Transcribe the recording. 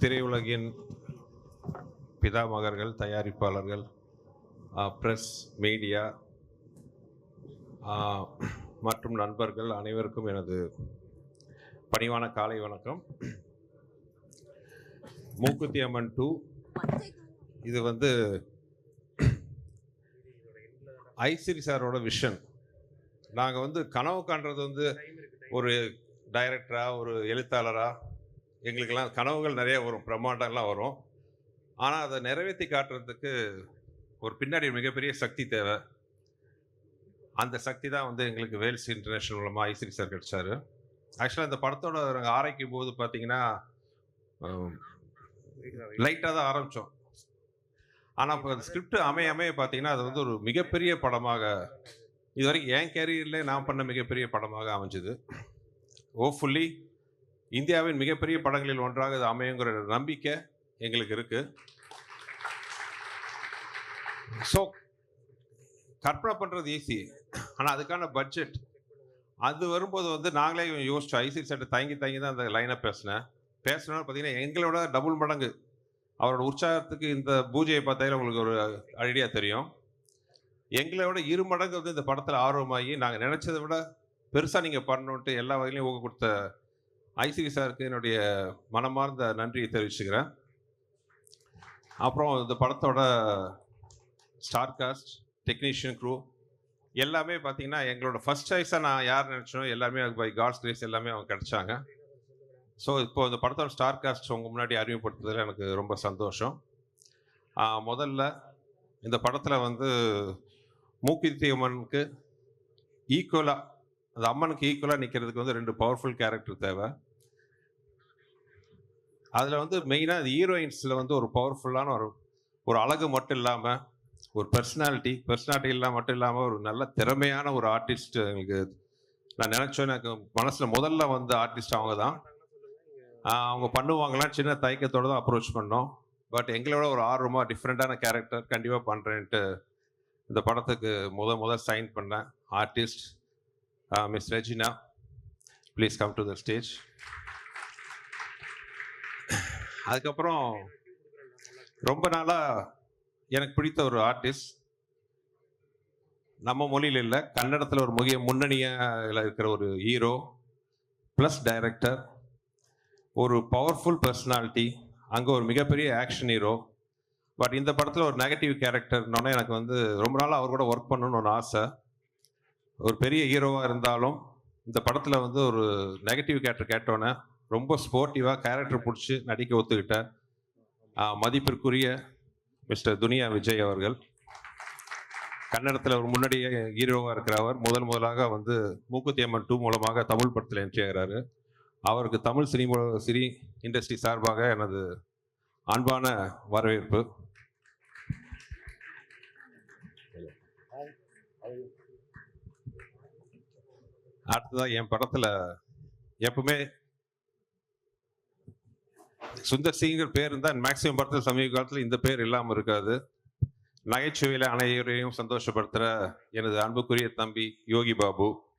திரையுலகின் பிதாமகர்கள் தயாரிப்பாளர்கள் press media மற்றும் நண்பர்கள் அனைவருக்கும் எனது பணிவான காலை வணக்கம். மூக்குத்தி அம்மன் டூ இது வந்து ஐசிரி சாரோட விஷன் நாங்கள் வந்து கனவு காண்றது வந்து ஒரு டைரக்டராக ஒரு எழுத்தாளராக எங்களுக்கெல்லாம் கனவுகள் நிறைய வரும் பிரம்மாண்டம்லாம் வரும். ஆனால் அதை நிறைவேற்றி காட்டுறதுக்கு ஒரு பின்னாடி மிகப்பெரிய சக்தி தேவை. அந்த சக்தி தான் வந்து எங்களுக்கு வேல்ஸ் இன்டர்நேஷனல் மூலமாக ஐஸ்ரீ சார் கிடைச்சாரு. ஆக்சுவலாக இந்த படத்தோட நாங்கள் ஆராய்க்கும் போது பார்த்தீங்கன்னா லைட்டாக தான் ஆரம்பித்தோம் ஆனால் இப்போ ஸ்கிரிப்ட் அமைய அமைய பார்த்தீங்கன்னா அது வந்து ஒரு மிகப்பெரிய படமாக இதுவரைக்கும் என் கேரியரில் நான் பண்ண மிகப்பெரிய படமாக அமைஞ்சுது. ஓஃபுல்லி இந்தியாவின் மிகப்பெரிய படங்களில் ஒன்றாக இது அமையுங்கிற நம்பிக்கை எங்களுக்கு இருக்குது ஸோ கற்பனை பண்ணுறது ஈஸி ஆனால் அதுக்கான பட்ஜெட் அது வரும்போது வந்து நாங்களே யோசிச்சோம். ஐசி சட்டை தயங்கி தயங்கி தான் அந்த லைனை பேசினேன். பேசினாலும் பார்த்தீங்கன்னா எங்களோட டபுள் மடங்கு. அவரோட உற்சாகத்துக்கு இந்த பூஜையை பார்த்தாலே உங்களுக்கு ஒரு ஐடியா தெரியும். எங்களை விட இரு மடங்கு வந்து இந்த படத்தில் ஆர்வமாகி நாங்கள் நினச்சதை விட பெருசாக நீங்கள் பண்ணணுன்ட்டு எல்லா வகையிலையும் ஊக்க கொடுத்த ஐசிவி சாருக்கு என்னுடைய மனமார்ந்த நன்றியை தெரிவிச்சுக்கிறேன். அப்புறம் இந்த படத்தோட ஸ்டார் காஸ்ட் டெக்னீஷியன் க்ரூ எல்லாமே பார்த்தீங்கன்னா எங்களோட ஃபஸ்ட் சாய்ஸாக நான் யார் நினச்சனோ எல்லாமே பை காட்ஸ் கிரேஸ் எல்லாமே அவங்க கிடைச்சாங்க. ஸோ இப்போ இந்த படத்தோட ஸ்டார் காஸ்ட் உங்கள் முன்னாடி அறிமுகப்படுத்துறதுல எனக்கு ரொம்ப சந்தோஷம். முதல்ல இந்த படத்தில் வந்து மூக்கித்தி அம்மனுக்கு ஈக்குவலாக அந்த அம்மனுக்கு ஈக்குவலாக நிற்கிறதுக்கு வந்து ரெண்டு பவர்ஃபுல் கேரக்டர் தேவை. அதில் வந்து மெயினாக ஹீரோயின்ஸில் வந்து ஒரு பவர்ஃபுல்லான ஒரு ஒரு அழகு மட்டும் இல்லாமல் ஒரு பர்சனாலிட்டி பர்சனாலிட்டி இல்லாமல் மட்டும் இல்லாமல் ஒரு நல்ல திறமையான ஒரு ஆர்டிஸ்ட் எங்களுக்கு நான் நினச்சோம் எனக்கு மனசில் முதல்ல வந்த ஆர்டிஸ்ட் அவங்க தான். அவங்க பண்ணுவாங்களாம் சின்ன தயக்கத்தோடு தான் அப்ரோச் பண்ணோம். பட் எங்களோட ஒரு ஆர்வமாக டிஃப்ரெண்ட்டான கேரக்டர் கண்டிப்பாக பண்ணுறேன்ட்டு இந்த படத்துக்கு முத முத சைன் பண்ணேன் artist miss Regina. Please come to the stage அதுக்கப்புறம் ரொம்ப நாளாக எனக்கு பிடித்த ஒரு ஆர்டிஸ்ட் நம்ம மொழியில் இல்லை கன்னடத்தில் ஒரு முக்கிய முன்னணியில் இருக்கிற ஒரு ஹீரோ ப்ளஸ் டைரக்டர் ஒரு பவர்ஃபுல் பர்சனாலிட்டி அங்கே ஒரு மிகப்பெரிய ஆக்ஷன் ஹீரோ பட் இந்த படத்தில் ஒரு நெகட்டிவ் கேரக்டர்னோடனே எனக்கு வந்து ரொம்ப நாளாக அவர் கூட ஒர்க் பண்ணணும்னு ஒரு ஆசை. ஒரு பெரிய ஹீரோவாக இருந்தாலும் இந்த படத்தில் வந்து ஒரு நெகட்டிவ் கேரக்டர் கேட்டோன்னே ரொம்ப ஸ்போர்ட்டிவாக கேரக்டர் பிடிச்சி நடிக்க ஒத்துக்கிட்டேன் மதிப்பிற்குரிய மிஸ்டர் துனியா விஜய் அவர்கள். கன்னடத்தில் ஒரு முன்னாடியே ஹீரோவாக இருக்கிற அவர் முதல் முதலாக வந்து மூக்குத்தியம்மன் டூ மூலமாக தமிழ் படத்தில் என்ட்ரி ஆகிறாரு. அவருக்கு தமிழ் சினிமா சினி இண்டஸ்ட்ரி சார்பாக எனது அன்பான வரவேற்பு. அடுத்ததாக என் படத்தில் எப்பவுமே சுந்தர் சிங்கர் பேர் இருந்தால் மேக்சிமம் படத்தில் சமீப காலத்தில் இந்த பேர் இல்லாமல் இருக்காது. நகைச்சுவையில் அனைவரையும் சந்தோஷப்படுத்துகிற எனது அன்புக்குரிய தம்பி யோகி பாபு.